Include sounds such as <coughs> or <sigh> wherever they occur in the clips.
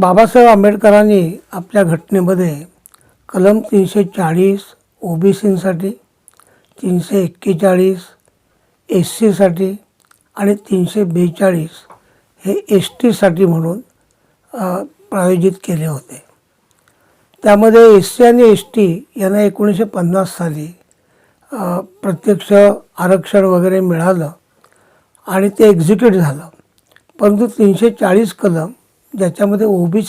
बाबासाहेब आंबेडकरांनी आपल्या घटनेमध्ये कलम तीनशे चाळीस ओ बी सीसाठी तीनशे एक्केचाळीस एस सीसाठी आणि तीनशे बेचाळीस हे एस टीसाठी म्हणून प्रायोजित केले होते. त्यामध्ये एस सी आणि एस टी यांना एकोणीसशे पन्नास साली प्रत्यक्ष आरक्षण वगैरे मिळालं आणि ते एक्झिक्यूट झालं. परंतु तीनशे चाळीस कलम ज्याच्यामध्ये ओ बी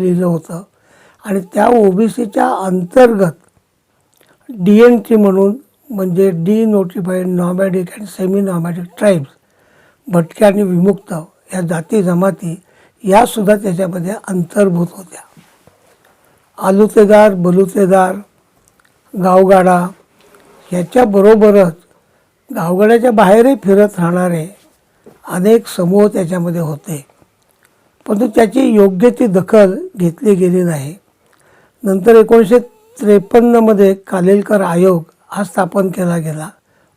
लिहिलं होतं. आणि त्या ओ बी सीच्या अंतर्गत डी एन टी म्हणून म्हणजे denotified nomadic and semi nomadic tribes भटक्या आणि विमुक्त या जाती जमाती यासुद्धा त्याच्यामध्ये अंतर्भूत होत्या. आलुतेदार बलुतेदार गावगाडा ह्याच्याबरोबरच गावगाड्याच्या बाहेरही फिरत राहणारे अनेक समूह त्याच्यामध्ये होते. परंतु त्याची योग्य ती दखल घेतली गेली नाही. नंतर एकोणीसशे त्रेपन्नमध्ये कालेलकर आयोग हा स्थापन केला गेला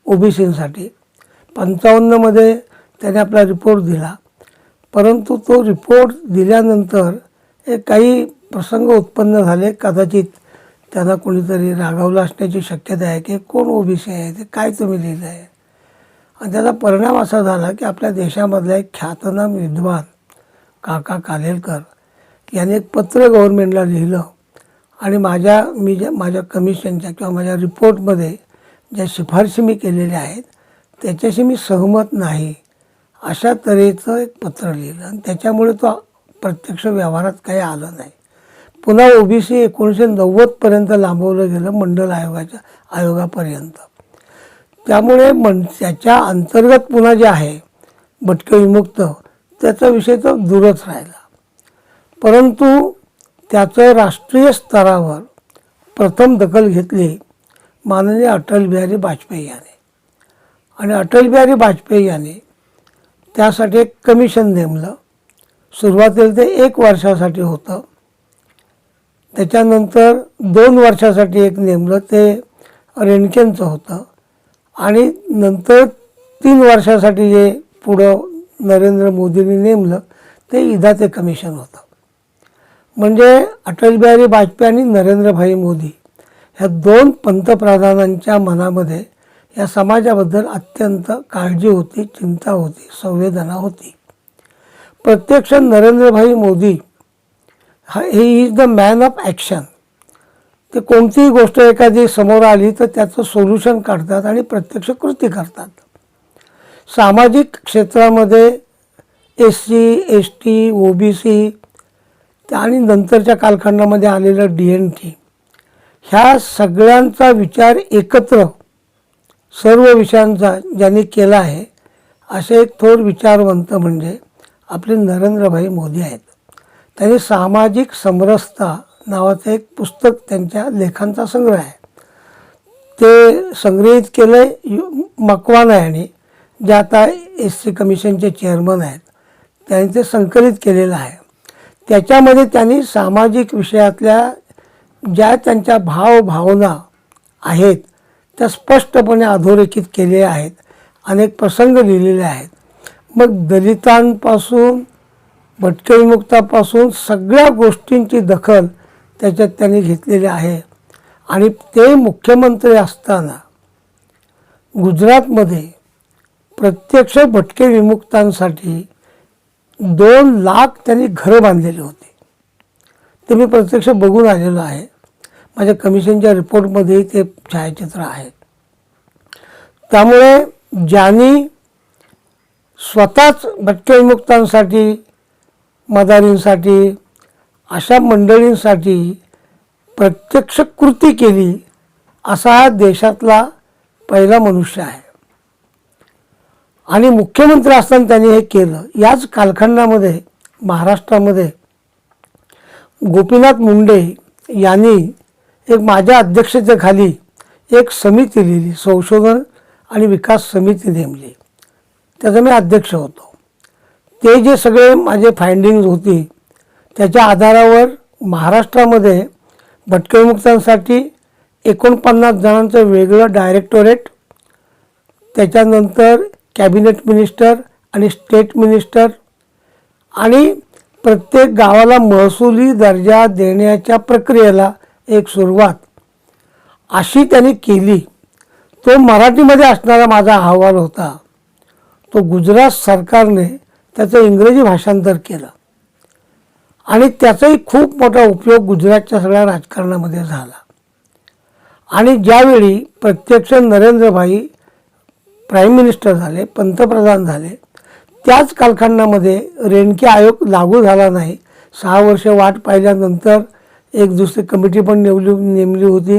ओबीसींसाठी. पंचावन्नमध्ये त्याने आपला रिपोर्ट दिला. परंतु तो रिपोर्ट दिल्यानंतर हे काही प्रसंग उत्पन्न झाले. कदाचित त्यांना कोणीतरी रागावलं असण्याची शक्यता आहे की कोण ओबीसी आहे ते काय तुम्ही लिहिलं आहे आणि त्याचा परिणाम असा झाला की आपल्या देशामधला एक ख्यातनाम विद्वान काका कालेलकर यांनी एक पत्र गव्हर्नमेंटला लिहिलं आणि माझ्या मी ज्या माझ्या कमिशनच्या किंवा माझ्या रिपोर्टमध्ये ज्या शिफारशी मी केलेल्या आहेत त्याच्याशी मी सहमत नाही अशा तऱ्हेचं एक पत्र लिहिलं. आणि त्याच्यामुळे तो प्रत्यक्ष व्यवहारात काही आलं नाही. पुन्हा ओबीसी एकोणीसशे नव्वदपर्यंत लांबवलं गेलं मंडल आयोगाच्या आयोगापर्यंत. त्यामुळे मन त्याच्या अंतर्गत पुन्हा जे आहे भटके विमुक्त त्याचा विषय तर दूरच राहिला. परंतु त्याचं राष्ट्रीय स्तरावर प्रथम दखल घेतली माननीय अटलबिहारी वाजपेयी याने आणि अटलबिहारी वाजपेयी याने त्यासाठी एक कमिशन नेमलं. सुरुवातीला ते एक वर्षासाठी होतं. त्याच्यानंतर दोन वर्षासाठी एक नेमलं ते रेणकेंचं होतं. आणि नंतर तीन वर्षासाठी जे पुढं नरेंद्र मोदींनी नेमलं ते इदाते कमिशन होतं. म्हणजे अटल बिहारी वाजपेयी आणि नरेंद्रभाई मोदी ह्या दोन पंतप्रधानांच्या मनामध्ये या समाजाबद्दल अत्यंत काळजी होती चिंता होती संवेदना होती. प्रत्यक्ष नरेंद्रभाई मोदी हा he is the man of action ते कोणतीही गोष्ट एखादी समोर आली तर त्याचं सोल्युशन काढतात आणि प्रत्यक्ष कृती करतात. सामाजिक क्षेत्रामध्ये S C S T O B C आणि नंतरच्या कालखंडामध्ये आलेलं डी एन टी. ह्या सगळ्यांचा विचार एकत्र सर्व विषयांचा ज्यांनी केला आहे असे एक थोर विचारवंत म्हणजे आपले नरेंद्रभाई मोदी आहेत. त्यांनी सामाजिक समरसता नावाचं एक पुस्तक त्यांच्या लेखांचा संग्रह आहे. ते संग्रहित केलं आहे मकवाना यांनी. जे आता एस सी कमिशनचे चेअरमन आहेत त्यांनी ते संकलित केलेलं आहे. त्याच्यामध्ये त्यांनी सामाजिक विषयातल्या ज्या त्यांच्या भावभावना आहेत त्या स्पष्टपणे अधोरेखित केलेल्या आहेत अनेक प्रसंग लिहिलेले आहेत. मग दलितांपासून भटकेविमुक्तापासून सगळ्या गोष्टींची दखल त्याच्यात त्यांनी घेतलेली आहे. आणि ते मुख्यमंत्री असताना गुजरातमध्ये प्रत्यक्ष भटके विमुक्तांसाठी दोन लाख त्यांनी घरं बांधलेली होती. ते मी प्रत्यक्ष बघून आलेलो आहे. माझ्या कमिशनच्या रिपोर्टमध्येही ते छायाचित्र आहे. त्यामुळे ज्यांनी स्वतःच भटके विमुक्तांसाठी मदारींसाठी अशा मंडळींसाठी प्रत्यक्ष कृती केली असा हा देशातला पहिला मनुष्य आहे. आणि मुख्यमंत्री असताना त्यांनी हे केलं. याच कालखंडामध्ये महाराष्ट्रामध्ये गोपीनाथ मुंडे यांनी एक माझ्या अध्यक्षतेखाली एक समिती लिहिली संशोधन आणि विकास समिती नेमली. त्याचा मी अध्यक्ष होतो. ते जे सगळे माझे फायंडिंग्ज होती त्याच्या आधारावर महाराष्ट्रामध्ये भटकेमुक्तांसाठी एकोणपन्नास जणांचं वेगळं डायरेक्टोरेट त्याच्यानंतर कॅबिनेट मिनिस्टर आणि स्टेट मिनिस्टर. आणि प्रत्येक गावाला महसुली दर्जा देण्याच्या प्रक्रियेला एक सुरुवात. अशी त्यांनी केली. तो मराठीमध्ये असणारा माझा अहवाल होता. तो गुजरात सरकारने त्याचं इंग्रजी भाषांतर केलं. आणि त्याचाही खूप मोठा उपयोग गुजरातच्या सगळ्या राजकारणामध्ये झाला. आणि ज्यावेळी प्रत्यक्ष नरेंद्रभाई प्राईम मिनिस्टर झाले पंतप्रधान झाले त्याच कालखंडामध्ये रेणके आयोग लागू झाला नाही. सहा वर्ष वाट पाहिल्यानंतर एक दुसरी कमिटी पण नेमली नेमली होती.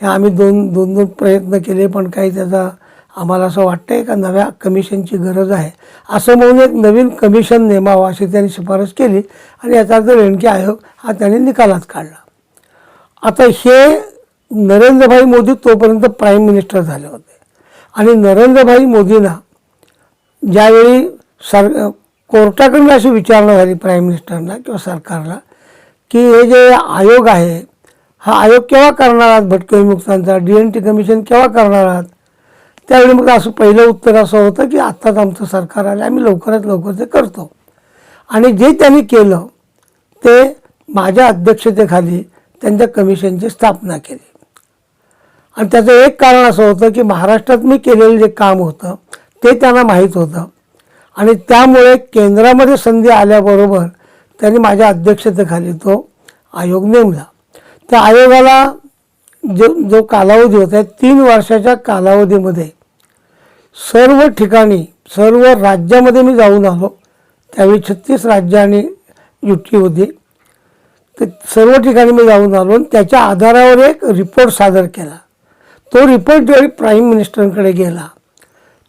हे आम्ही दोन दोन दोन प्रयत्न केले पण काही त्याचा आम्हाला असं वाटतंय का नव्या कमिशनची गरज आहे. असं म्हणून एक नवीन कमिशन नेमावं अशी त्यांनी शिफारस केली आणि याचा अर्थ रेणके आयोग हा त्यांनी निकालात काढला. आता हे नरेंद्रभाई मोदी तोपर्यंत प्राईम मिनिस्टर झाले होते. आणि नरेंद्रभाई मोदींना ज्यावेळी सर कोर्टाकडून अशी विचारणा झाली प्राईम मिनिस्टरना किंवा सरकारला की हे जे आयोग आहे हा आयोग केव्हा करणार आहात? भटके विमुक्तांचा डी एन टी कमिशन केव्हा करणार आहात? त्यावेळी मग असं पहिलं उत्तर असं होतं की आत्ताच आमचं सरकार आलं आम्ही लवकरात लवकर ते करतो. आणि जे त्यांनी केलं ते माझ्या अध्यक्षतेखाली त्यांच्या कमिशनची स्थापना केली. आणि त्याचं एक कारण असं होतं की महाराष्ट्रात मी केलेलं जे काम होतं ते त्यांना माहीत होतं. आणि त्यामुळे केंद्रामध्ये संधी आल्याबरोबर त्यांनी माझ्या अध्यक्षतेखाली तो आयोग नेमला. त्या आयोगाला जो जो कालावधी होता तीन वर्षाच्या कालावधीमध्ये सर्व ठिकाणी सर्व राज्यामध्ये मी जाऊन आलो. त्यावेळी छत्तीस राज्य आणि युटी होती. तर सर्व ठिकाणी मी जाऊन आलो आणि त्याच्या आधारावर एक रिपोर्ट सादर केला. तो रिपोर्ट ज्यावेळी प्राईम मिनिस्टरांकडे गेला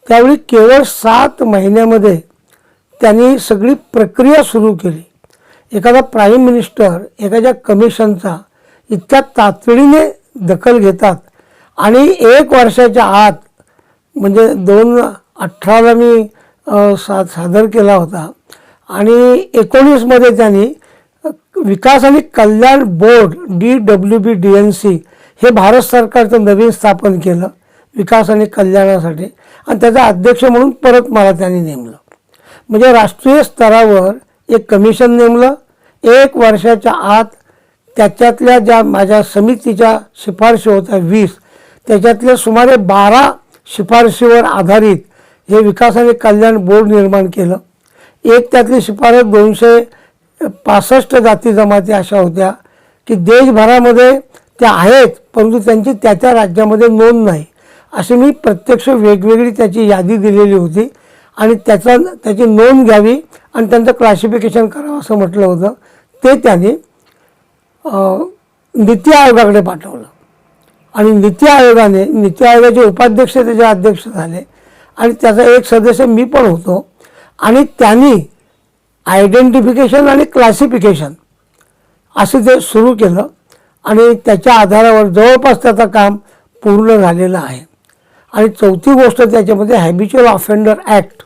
त्यावेळी केवळ सात महिन्यामध्ये त्यांनी सगळी प्रक्रिया सुरू केली. एखादा प्राईम मिनिस्टर एखाद्या कमिशनचा इतक्या तातडीने दखल घेतात. आणि एक वर्षाच्या आत म्हणजे दोन अठराला मी सा सादर केला होता. आणि एकोणीसमध्ये त्यांनी विकास आणि कल्याण board D W B D N C हे भारत सरकारचं नवीन स्थापन केलं विकास आणि कल्याणासाठी. आणि त्याचा अध्यक्ष म्हणून परत मला त्यांनी नेमलं. म्हणजे राष्ट्रीय स्तरावर एक कमिशन नेमलं. एक वर्षाच्या आत त्याच्यातल्या ज्या माझ्या समितीच्या शिफारशी होत्या वीस त्याच्यातल्या सुमारे बारा शिफारशीवर आधारित हे विकास आणि कल्याण बोर्ड निर्माण केलं. एक त्यातली शिफारस दोनशे पासष्ट जाती जमाती अशा होत्या की देशभरामध्ये त्या आहेत परंतु त्यांची त्या त्या राज्यामध्ये नोंद नाही. अशी मी प्रत्यक्ष वेगवेगळी त्याची यादी दिलेली होती आणि त्याचा त्याची नोंद घ्यावी आणि त्यांचं क्लासिफिकेशन करावं असं म्हटलं होतं. ते त्यांनी नीती आयोगाकडे पाठवलं. आणि नीती आयोगाने नीती आयोगाचे उपाध्यक्ष त्याचे अध्यक्ष झाले आणि त्याचा एक सदस्य मी पण होतो आणि त्यांनी आयडेंटिफिकेशन आणि क्लासिफिकेशन असं ते सुरू केलं आणि त्याच्या आधारावर जवळपास त्याचं काम पूर्ण झालेलं आहे. आणि चौथी गोष्ट त्याच्यामध्ये हॅबिच्युअल ऑफेंडर ॲक्ट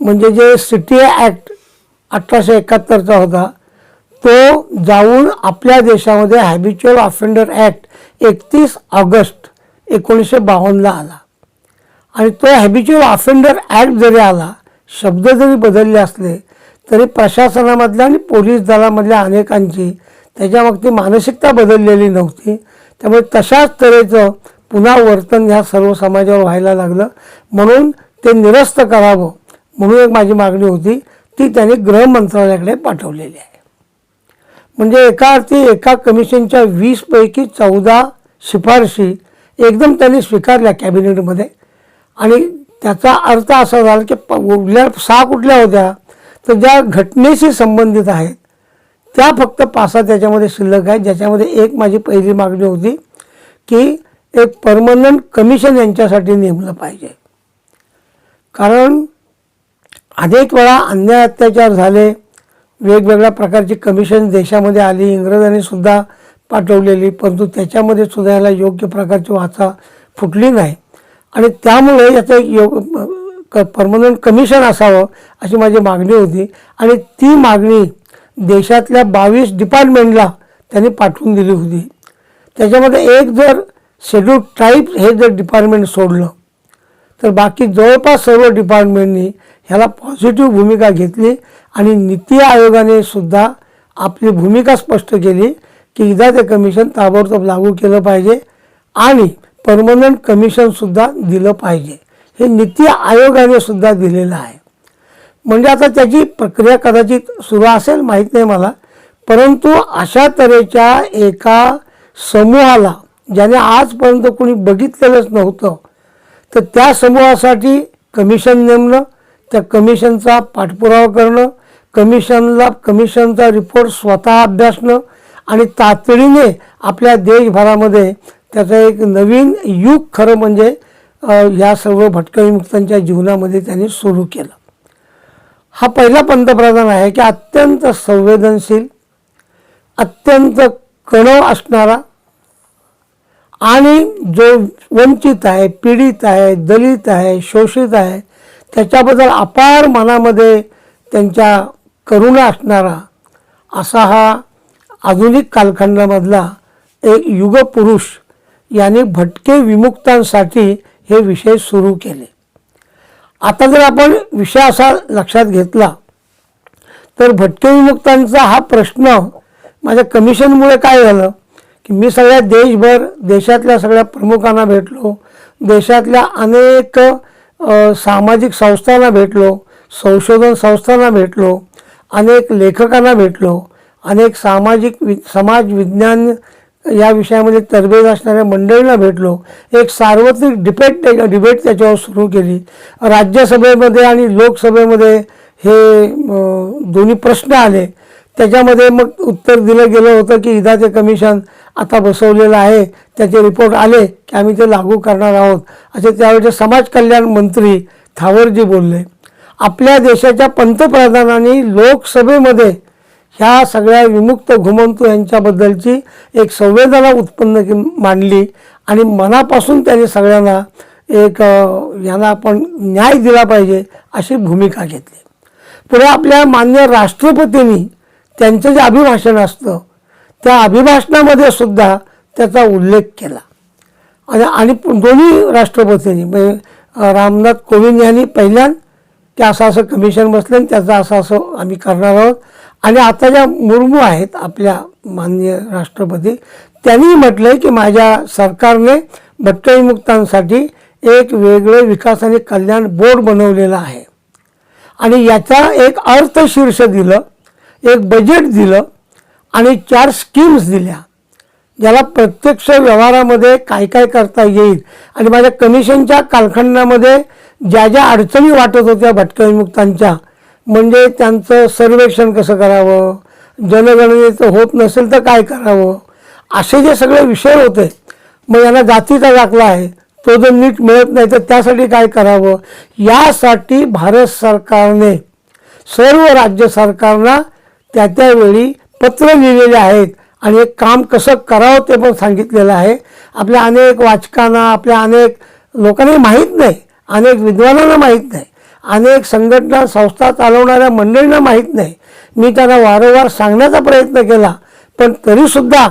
म्हणजे जे सिटी ॲक्ट अठराशे एकाहत्तरचा होता तो जाऊन आपल्या देशामध्ये हॅबिच्युअल ऑफेंडर ॲक्ट एकतीस ऑगस्ट एकोणीसशे बावन्नला आला. आणि तो हॅबिच्युअल ऑफेंडर ॲक्ट जरी आला शब्द जरी बदलले असले तरी प्रशासनामधल्या आणि पोलीस दलामधल्या अनेकांची त्याच्यामागची मानसिकता बदललेली नव्हती. त्यामुळे तशाच तऱ्हेचं पुन्हा वर्तन ह्या सर्व समाजावर व्हायला लागलं. म्हणून ते निरस्त करावं म्हणून एक माझी मागणी होती. ती त्यांनी गृह मंत्रालयाकडे पाठवलेली आहे. म्हणजे एका अर्थी एका कमिशनच्या वीसपैकी चौदा शिफारशी एकदम त्यांनी स्वीकारल्या कॅबिनेटमध्ये. आणि त्याचा अर्थ असा झाला की उरल्या सहा कुठल्या होत्या? तर ज्या घटनेशी संबंधित आहेत त्या फक्त पाच सहा त्याच्यामध्ये शिल्लक आहेत ज्याच्यामध्ये एक माझी पहिली मागणी होती की एक परमनंट कमिशन यांच्यासाठी नेमलं पाहिजे. कारण अनेक वेळा अन्याय अत्याचार झाले वेगवेगळ्या प्रकारची कमिशन देशामध्ये आली इंग्रजांनी सुद्धा पाठवलेली परंतु त्याच्यामध्ये सुद्धा याला योग्य प्रकारची वाचा फुटली नाही. आणि त्यामुळे याचं एक योग क परमनंट कमिशन असावं अशी माझी मागणी होती. आणि ती मागणी देशातल्या बावीस डिपार्टमेंटला त्यांनी पाठवून दिली होती. त्याच्यामध्ये एक जर शेड्यूल ट्राईब हे जर डिपार्टमेंट सोडलं तर बाकी जवळपास सर्व डिपार्टमेंटनी ह्याला पॉझिटिव्ह भूमिका घेतली आणि नीती आयोगाने सुद्धा आपली भूमिका स्पष्ट केली की एकदा ते कमिशन ताबडतोब लागू केलं पाहिजे आणि परमनंट कमिशनसुद्धा दिलं पाहिजे. हे नीती आयोगाने सुद्धा दिलेलं आहे. म्हणजे आता त्याची प्रक्रिया कदाचित सुरू असेल माहीत नाही मला. परंतु अशा तऱ्हेच्या एका समूहाला ज्याने आजपर्यंत कोणी बघितलेलंच नव्हतं तर त्या समूहासाठी कमिशन नेमणं त्या कमिशनचा पाठपुरावा करणं कमिशनला कमिशनचा रिपोर्ट स्वतः अभ्यासणं आणि तातडीने आपल्या देशभरामध्ये त्याचं एक नवीन युग खरं म्हणजे या सर्व भटकळीमुक्तांच्या जीवनामध्ये त्यांनी सुरू केलं. हा पहिला पंतप्रधान आहे की अत्यंत संवेदनशील अत्यंत कणव असणारा आणि जो वंचित आहे पीडित आहे दलित आहे शोषित आहे त्याच्याबद्दल अपार मनामध्ये त्यांच्या करुणा असणारा असा हा आधुनिक कालखंडामधला एक युगपुरुष यांनी भटके विमुक्तांसाठी हे विषय सुरू केले. आता जर आपण विषय असा लक्षात घेतला तर भटके विमुक्तांचा हा प्रश्न माझ्या कमिशनमुळे काय झालं की मी सगळ्या देशभर देशातल्या सगळ्या प्रमुखांना भेटलो देशातल्या अनेक सामाजिक संस्थांना भेटलो संशोधन संस्थांना भेटलो अनेक लेखकांना भेटलो अनेक सामाजिक वि समाज विज्ञान या विषयामध्ये तरबेज असणाऱ्या मंडळींना भेटलो. एक सार्वत्रिक डिबेट डिबेट त्याच्यावर सुरू केली. राज्यसभेमध्ये आणि लोकसभेमध्ये हे दोन्ही प्रश्न आले. त्याच्यामध्ये मग उत्तर दिलं गेलं होतं की इदाचे कमिशन आता बसवलेलं आहे. त्याचे रिपोर्ट आले की आम्ही ते लागू करणार आहोत. असे त्यावेळेचे समाज कल्याण मंत्री थावरजी बोलले. आपल्या देशाच्या पंतप्रधानांनी लोकसभेमध्ये ह्या सगळ्या विमुक्त घुमंतू यांच्याबद्दलची एक संवेदना उत्पन्न के मांडली आणि मनापासून त्यांनी सगळ्यांना एक यांना आपण न्याय दिला पाहिजे अशी भूमिका घेतली. पुढे आपल्या मान्य राष्ट्रपतींनी त्यांचं जे अभिभाषण असतं त्या अभिभाषणामध्ये सुद्धा त्याचा उल्लेख केला. आणि आणि दोन्ही राष्ट्रपतींनी म्हणजे रामनाथ कोविंद यांनी पहिल्यांदा की असं असं कमिशन बसलं आणि त्याचं असं असं आम्ही करणार आहोत. आणि आता ज्या मुर्मू आहेत आपल्या माननीय राष्ट्रपती त्यांनी म्हटलंय की माझ्या सरकारने भटकळीमुक्तांसाठी एक वेगळं विकास आणि कल्याण बोर्ड बनवलेलं आहे. आणि याचा एक अर्थशीर्ष दिलं एक बजेट दिलं आणि चार स्कीम्स दिल्या. ज्याला प्रत्यक्ष व्यवहारामध्ये काय काय करता येईल आणि माझ्या कमिशनच्या कालखंडामध्ये ज्या ज्या अडचणी वाटत होत्या भटकविमुक्तांच्या म्हणजे त्यांचं सर्वेक्षण कसं करावं जनगणनेचं होत नसेल तर काय करावं असे जे सगळे विषय होते मग यांना जातीचा दाखला आहे तो जर नीट मिळत नाही तर त्यासाठी काय करावं? यासाठी भारत सरकारने सर्व राज्य सरकारना त्या त्यावेळी पत्र लिहिलेले आहेत. आणि एक काम कसं करावं ते पण सांगितलेलं आहे. आपल्या अनेक वाचकांना आपल्या अनेक लोकांना माहीत नाही. अनेक विद्वानांना माहीत नाही. अनेक संघटना संस्था चालवणाऱ्या मंडळींना माहीत नाही. मी त्यांना वारंवार सांगण्याचा प्रयत्न केला पण तरीसुद्धा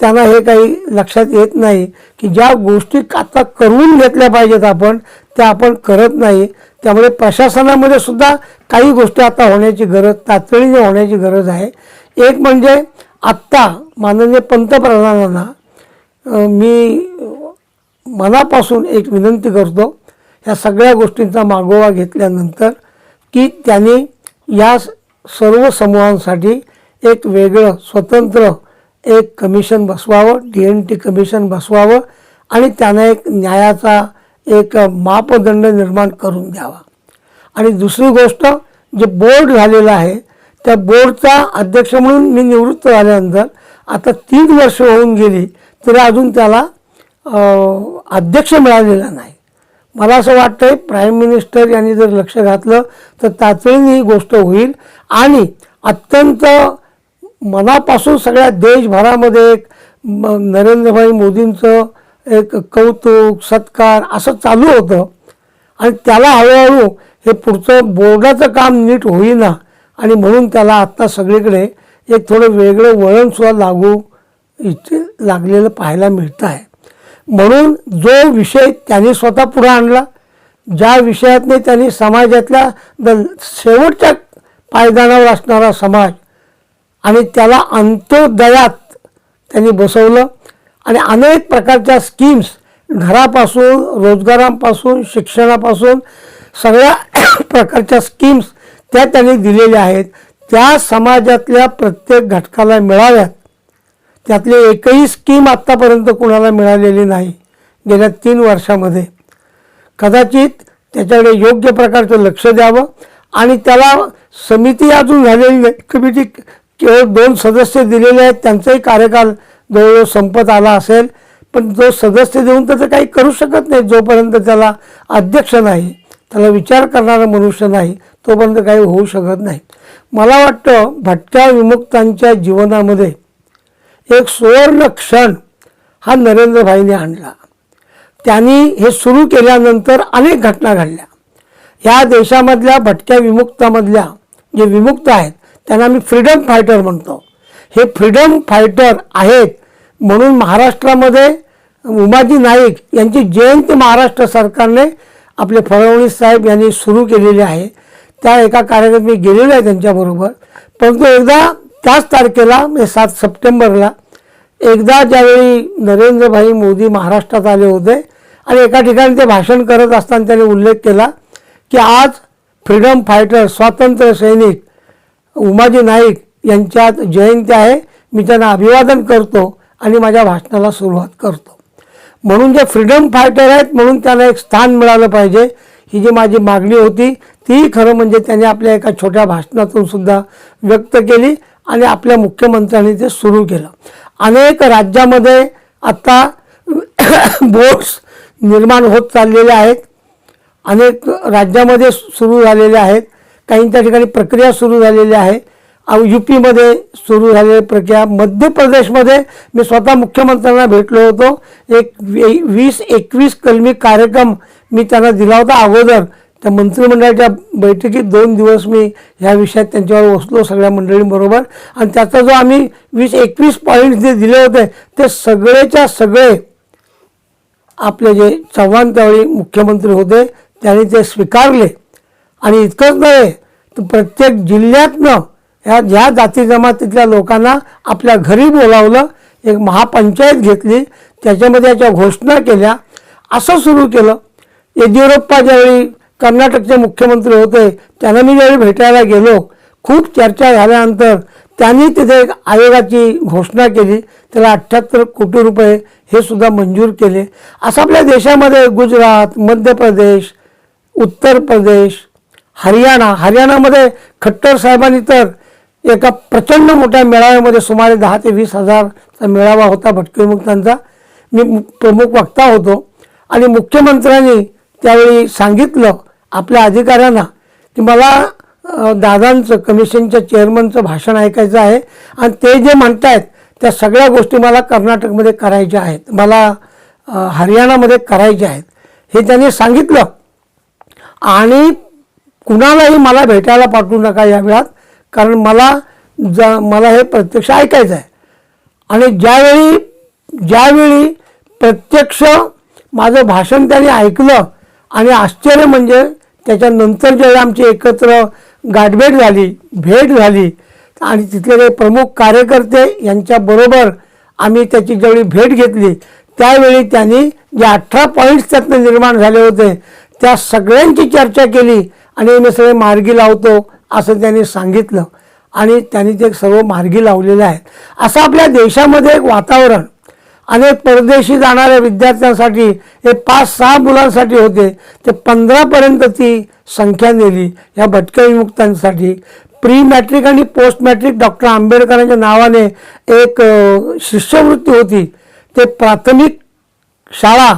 त्यांना हे काही लक्षात येत नाही की ज्या गोष्टी आता करून घेतल्या पाहिजेत आपण त्या आपण करत नाही. त्यामुळे प्रशासनामध्ये सुद्धा काही गोष्टी आता होण्याची गरज तातडीने होण्याची गरज आहे. एक म्हणजे आत्ता माननीय पंतप्रधानांना मी मनापासून एक विनंती करतो ह्या सगळ्या गोष्टींचा मागोवा घेतल्यानंतर की त्यांनी या सर्व समूहांसाठी एक वेगळं स्वतंत्र एक कमिशन बसवावं डी एन टी कमिशन बसवावं आणि त्यांना एक न्यायाचा एक मापदंड निर्माण करून द्यावा. आणि दुसरी गोष्ट जे बोर्ड झालेलं आहे त्या बोर्डचा अध्यक्ष म्हणून मी निवृत्त झाल्यानंतर आता तीन वर्ष होऊन गेली तरी अजून त्याला अध्यक्ष मिळालेला नाही. मला असं वाटतंय प्राईम मिनिस्टर यांनी जर लक्ष घातलं तर तातडीने ही गोष्ट होईल. आणि अत्यंत मनापासून सगळ्या देशभरामध्ये एक म- नरेंद्रभाई मोदींचं एक कौतुक सत्कार असं चालू होतं. आणि त्याला हळूहळू हे पुढचं बोर्डाचं काम नीट होईना. आणि म्हणून त्याला आत्ता सगळीकडे एक थोडं वेगळं वळणसुद्धा लागू इथे लागलेलं पाहायला मिळतं आहे म्हणून जो विषय त्यांनी स्वतः पुढं आणला ज्या विषयातने त्यांनी समाजातल्या द शेवटच्या पायदानावर असणारा समाज आणि त्याला अंत्योदयात त्यांनी बसवलं आणि अनेक प्रकारच्या स्कीम्स घरापासून रोजगारांपासून शिक्षणापासून सगळ्या <coughs> प्रकारच्या स्कीम्स त्या त्यांनी दिलेल्या आहेत. त्या समाजातल्या प्रत्येक घटकाला मिळाव्यात. त्यातली एकही स्कीम आत्तापर्यंत कुणाला मिळालेली नाही गेल्या तीन वर्षामध्ये. कदाचित त्याच्याकडे योग्य प्रकारचं लक्ष द्यावं आणि त्याला समिती अजून झालेली नाही. कमिटी केवळ दोन सदस्य दिलेले आहेत त्यांचाही कार्यकाल जवळजवळ संपत आला असेल पण जो सदस्य देऊन तर काही करू शकत नाही जोपर्यंत त्याला अध्यक्ष नाही त्याला विचार करणारा मनुष्य नाही तोपर्यंत काही होऊ शकत नाही. मला वाटतं भटक्या विमुक्तांच्या जीवनामध्ये एक सुवर्ण क्षण हा नरेंद्रभाईने आणला. त्यांनी हे सुरू केल्यानंतर अनेक घटना घडल्या. या देशामधल्या भटक्या विमुक्तामधल्या जे विमुक्त आहेत त्यांना मी फ्रीडम फायटर म्हणतो. हे फ्रीडम फायटर आहेत म्हणून महाराष्ट्रामध्ये उमाजी नाईक यांची जयंती महाराष्ट्र सरकारने आपले फडणवीस साहेब यांनी सुरू केलेली आहे. त्या एका कार्यक्रमात मी गेलेलो आहे त्यांच्याबरोबर. परंतु एकदा त्याच तारखेला म्हणजे सात सप्टेंबरला एकदा ज्यावेळी नरेंद्रभाई मोदी महाराष्ट्रात आले होते आणि एका ठिकाणी ते भाषण करत असताना त्यांनी उल्लेख केला की आज फ्रीडम फायटर स्वातंत्र्य सैनिक उमाजी नाईक यांच्यात जयंती आहे. मी त्यांना अभिवादन करतो आणि माझ्या भाषणाला सुरुवात करतो. म्हणून जे फ्रीडम फायटर आहेत म्हणून त्यांना एक स्थान मिळालं पाहिजे. ही जी माझी मागणी होती ती खरं म्हणजे त्यांनी आपल्या एका छोट्या भाषणातून सुद्धा व्यक्त केली. आणि आपल्या मुख्यमंत्र्यांनी ते सुरू केलं. अनेक राज्यामध्ये आत्ता <coughs> बोट्स निर्माण होत चाललेले आहेत. अनेक राज्यामध्ये सुरू झालेले आहेत. काहींच्या ठिकाणी प्रक्रिया सुरू झालेली आहे. यू पीमध्ये सुरू झालेली प्रक्रिया. मध्य प्रदेशमध्ये मी स्वतः मुख्यमंत्र्यांना भेटलो होतो. एक वी- वीस एकवीस कलमी कार्यक्रम मी त्यांना दिला होता अगोदर. त्या मंत्रिमंडळाच्या बैठकीत दोन दिवस मी ह्या विषयात त्यांच्यावर बसलो सगळ्या मंडळींबरोबर. आणि त्याचा जो आम्ही वीस एकवीस पॉईंट्स जे दिले होते ते सगळेच्या सगळे आपले जे चव्हाण त्यावेळी मुख्यमंत्री होते त्यांनी ते स्वीकारले. आणि इतकंच नव्हे तर प्रत्येक जिल्ह्यातनं ह्या ज्या जाती जमातीतल्या लोकांना आपल्या घरी बोलावलं एक महापंचायत घेतली त्याच्यामध्ये याच्या घोषणा केल्या असं सुरू केलं. येदियुरप्पा ज्यावेळी कर्नाटकचे मुख्यमंत्री होते त्यांना मी ज्यावेळी भेटायला गेलो खूप चर्चा झाल्यानंतर त्यांनी तिथे एक आयोगाची घोषणा केली त्याला अठ्ठ्याहत्तर कोटी रुपये हे सुद्धा मंजूर केले. असं आपल्या देशामध्ये गुजरात मध्य प्रदेश उत्तर प्रदेश हरियाणा हरियाणामध्ये खट्टर साहेबांनी तर एका प्रचंड मोठ्या मेळाव्यामध्ये सुमारे दहा ते वीस हजारचा मेळावा होता भटकेमुक्तांचा मी प्रमुख वक्ता होतो आणि मुख्यमंत्र्यांनी त्यावेळी सांगितलं आपल्या अधिकाऱ्यांना की मला दादांचं कमिशनच्या चेअरमनचं भाषण ऐकायचं आहे आणि ते जे म्हणतायत त्या सगळ्या गोष्टी मला कर्नाटकमध्ये करायच्या आहेत. मला हरियाणामध्ये करायच्या आहेत. हे त्यांनी सांगितलं. आणि कुणालाही मला भेटायला पाठवू नका या वेळात कारण मला ज मला हे प्रत्यक्ष ऐकायचं आहे. आणि ज्यावेळी ज्यावेळी प्रत्यक्ष माझं भाषण त्यांनी ऐकलं आणि आश्चर्य म्हणजे त्याच्यानंतर ज्यावेळी आमची एकत्र गाठभेट झाली भेट झाली आणि तिथले काही प्रमुख कार्यकर्ते यांच्याबरोबर आम्ही त्याची ज्यावेळी भेट घेतली त्यावेळी त्यांनी जे अठरा पॉईंट्स त्यातनं निर्माण झाले होते त्या सगळ्यांची चर्चा केली आणि मी सगळे मार्गी लावतो असं त्यांनी सांगितलं. आणि त्यांनी ते सर्व मार्गी लावलेले आहेत. असं आपल्या देशामध्ये एक वातावरण अनेक परदेशी जाणाऱ्या विद्यार्थ्यांसाठी हे पाच सहा मुलांसाठी होते. ते पंधरापर्यंत ती संख्या नेली. या भटक्या विमुक्तांसाठी प्री मॅट्रिक आणि पोस्ट मॅट्रिक डॉक्टर आंबेडकरांच्या नावाने एक शिष्यवृत्ती होती. ते प्राथमिक शाळा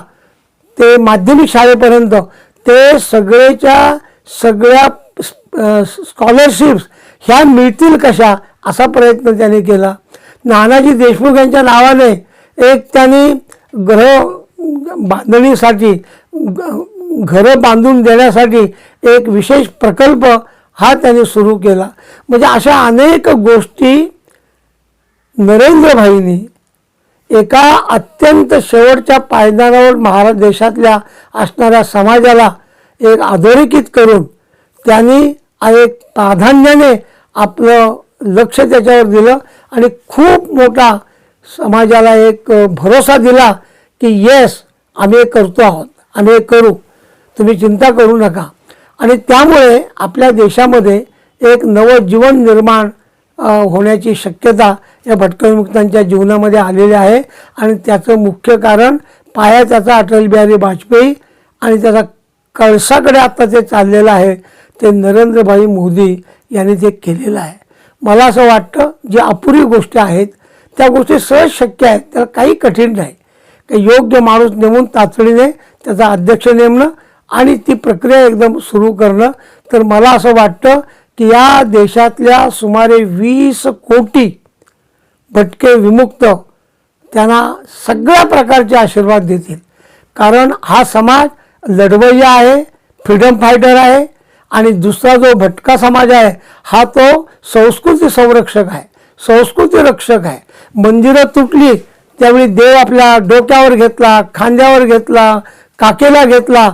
ते माध्यमिक शाळेपर्यंत ते सगळेच्या सगळ्या स्कॉलरशिप्स ह्या मिळतील कशा असा प्रयत्न त्याने केला. नानाजी देशमुख यांच्या नावाने एक त्यांनी ग्रह बांधणीसाठी घरं बांधून देण्यासाठी एक विशेष प्रकल्प हा त्यांनी सुरू केला. म्हणजे अशा अनेक गोष्टी नरेंद्रभाईंनी एका अत्यंत शेवटच्या पायदानावर महाराज देशातल्या असणाऱ्या समाजाला एक अधोरेखित करून त्यांनी एक प्राधान्याने आपलं लक्ष त्याच्यावर दिलं आणि खूप मोठा समाजाला एक भरोसा दिला की येस आम्ही हे करतो आहोत आम्ही हे करू. तुम्ही चिंता करू नका. आणि त्यामुळे आपल्या देशामध्ये एक नवं जीवन निर्माण होण्याची शक्यता या भटकविमुक्तांच्या जीवनामध्ये आलेली आहे. आणि त्याचं मुख्य कारण पाया त्याचा अटल बिहारी वाजपेयी आणि त्याचा कळसाकडे आता ते चाललेलं आहे ते नरेंद्रभाई मोदी यांनी ते केलेलं आहे. मला असं वाटतं जे अपुरी गोष्टी आहेत त्या गोष्टी सहज शक्य आहेत. त्याला काही कठीण नाही. की योग्य माणूस नेमून तातडीने त्याचा अध्यक्ष नेमणं आणि ती प्रक्रिया एकदम सुरू करणं. तर मला असं वाटतं की या देशातल्या सुमारे वीस कोटी भटके विमुक्त त्यांना सगळ्या प्रकारचे आशीर्वाद देतील. कारण हा समाज लढवय्या आहे फ्रीडम फायटर आहे आणि दुसरा जो भटका समाज आहे हा तो संस्कृती संरक्षक आहे. संस्कृती रक्षक आहे. मंदिरं तुटली त्यावेळी देव आपल्या डोक्यावर घेतला खांद्यावर घेतला काकेला घेतला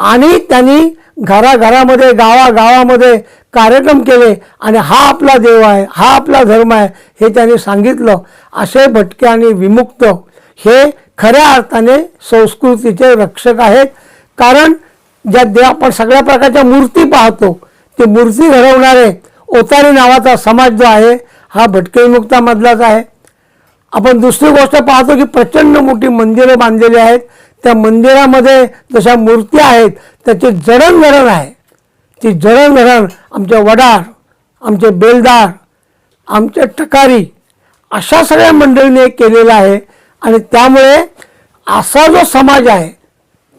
आणि त्यांनी घराघरामध्ये गावागावामध्ये कार्यक्रम केले आणि हा आपला देव आहे हा आपला धर्म आहे हे त्यांनी सांगितलं. असे भटके आणि विमुक्त हे खऱ्या अर्थाने संस्कृतीचे रक्षक आहेत. कारण ज्या देव आपण सगळ्या प्रकारच्या मूर्ती पाहतो ते मूर्ती घडवणारे ओतारी नावाचा समाज जो आहे हा भटके विमुक्तामधलाच आहे. आपण दुसरी गोष्ट पाहतो की प्रचंड मोठी मंदिरं बांधलेली आहेत. त्या मंदिरामध्ये जशा मूर्ती आहेत त्याचे जडणघडण आहे. ती जडणघडण आमचे वडार आमचे बेलदार आमचे टकारी अशा सगळ्या मंडळीने केलेलं आहे. आणि त्यामुळे असा जो समाज आहे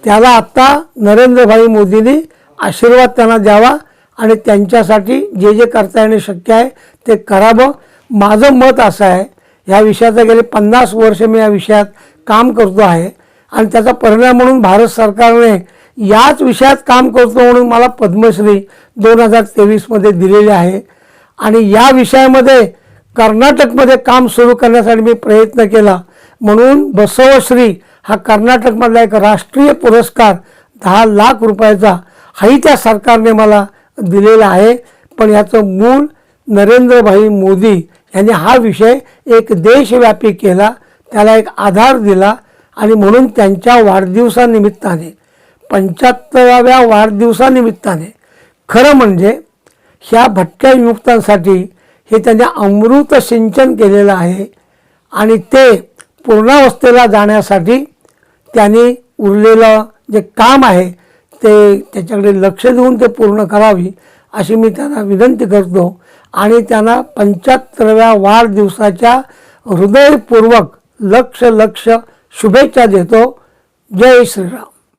त्याला आत्ता नरेंद्रभाई मोदींनी आशीर्वाद त्यांना द्यावा आणि त्यांच्यासाठी जे जे करता येणे शक्य आहे ते करावं. माझं मत असं आहे ह्या विषयाचं गेले पन्नास वर्ष मी या विषयात काम करतो आहे. आणि त्याचा परिणाम म्हणून भारत सरकारने याच विषयात काम करतो म्हणून मला पद्मश्री दोन हजार तेवीसमध्ये दिलेली आहे. आणि या विषयामध्ये कर्नाटकमध्ये काम सुरू करण्यासाठी मी प्रयत्न केला. म्हणून बसवश्री हा कर्नाटकमधला एक राष्ट्रीय पुरस्कार दहा लाख रुपयाचा हाही त्या सरकारने मला दिलेला आहे. पण याचं मूळ नरेंद्रभाई मोदी यांनी हा विषय एक देशव्यापी केला त्याला एक आधार दिला आणि म्हणून त्यांच्या वाढदिवसानिमित्ताने पंच्याहत्तराव्या वाढदिवसानिमित्ताने खरं म्हणजे ह्या भटक्या विमुक्तांसाठी हे त्यांनी अमृत सिंचन केलेलं आहे आणि ते पूर्णावस्थेला जाण्यासाठी त्यांनी उरलेलं जे काम आहे ते त्याच्याकडे लक्ष देऊन ते पूर्ण करावी अशी मी त्यांना विनंती करतो. आणि त्यांना पंच्याहत्तरव्या वाढदिवसाच्या हृदयपूर्वक लक्ष लक्ष शुभेच्छा देतो. जय श्रीराम.